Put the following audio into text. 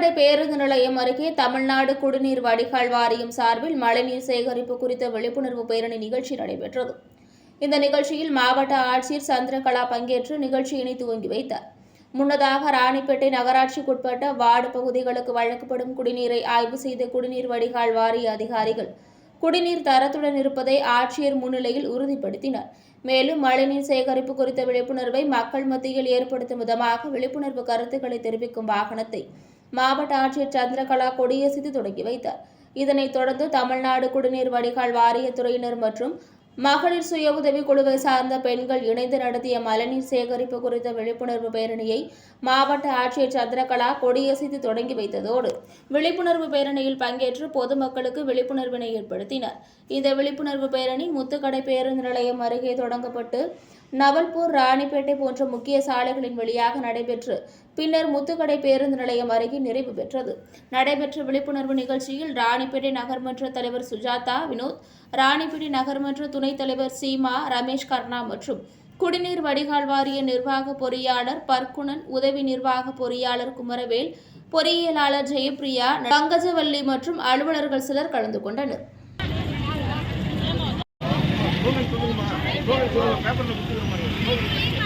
மயிலாடு பேருந்து நிலையம் அருகே தமிழ்நாடு குடிநீர் வடிகால் வாரியம் சார்பில் மழைநீர் சேகரிப்பு குறித்த விழிப்புணர்வு பேரணி நிகழ்ச்சி நடைபெற்றது. இந்த நிகழ்ச்சியில் மாவட்ட ஆட்சியர் சந்திரகலா பங்கேற்று நிகழ்ச்சியினை துவங்கி வைத்தார். முன்னதாக ராணிப்பேட்டை நகராட்சிக்குட்பட்ட வார்டு பகுதிகளுக்கு வழங்கப்படும் குடிநீரை ஆய்வு செய்த குடிநீர் வடிகால் வாரிய அதிகாரிகள் குடிநீர் தரத்துடன் இருப்பதை ஆட்சியர் முன்னிலையில் உறுதிப்படுத்தினர். மேலும் மழைநீர் சேகரிப்பு குறித்த விழிப்புணர்வை மக்கள் மத்தியில் ஏற்படுத்தும் விதமாக விழிப்புணர்வு கருத்துக்களை தெரிவிக்கும் வாகனத்தை மாவட்ட ஆட்சியர் சந்திரகலா கொடியசித்து தொடங்கி வைத்தார். இதனைத் தொடர்ந்து தமிழ்நாடு குடிநீர் வடிகால் வாரியத்துறையினர் மற்றும் மகளிர் சுய உதவி குழுவை சார்ந்த பெண்கள் இணைந்து நடத்திய மழைநீர் சேகரிப்பு குறித்த விழிப்புணர்வு பேரணியை மாவட்ட ஆட்சியர் சந்திரகலா கொடியசைத்து தொடங்கி வைத்ததோடு விழிப்புணர்வு பேரணியில் பங்கேற்று பொதுமக்களுக்கு விழிப்புணர்வினை ஏற்படுத்தினர். இந்த விழிப்புணர்வு பேரணி முத்துக்கடை பேருந்து நிலையம் அருகே தொடங்கப்பட்டு நவல்பூர் ராணிப்பேட்டை போன்ற முக்கிய சாலைகளின் வழியாக நடைபெற்று பின்னர் முத்துக்கடை பேருந்து நிலையம் அருகே நிறைவு பெற்றது. நடைபெற்ற விழிப்புணர்வு நிகழ்ச்சியில் ராணிப்பேட்டை நகர்மன்ற தலைவர் சுஜாதா வினோத் ராணிப்பேட்டை நகர்மன்ற துணைத் தலைவர் சீமா ரமேஷ் கர்ணா மற்றும் குடிநீர் வடிகால் வாரிய நிர்வாக பொறியாளர் பர்க்குணன் உதவி நிர்வாக பொறியாளர் குமரவேல் பொறியியலாளர் ஜெயப்பிரியா பங்கஜவல்லி மற்றும் அலுவலர்கள் சிலர் கலந்து கொண்டனர். சொல்லுங்கம்மா சொல்லுங்க மாதிரி.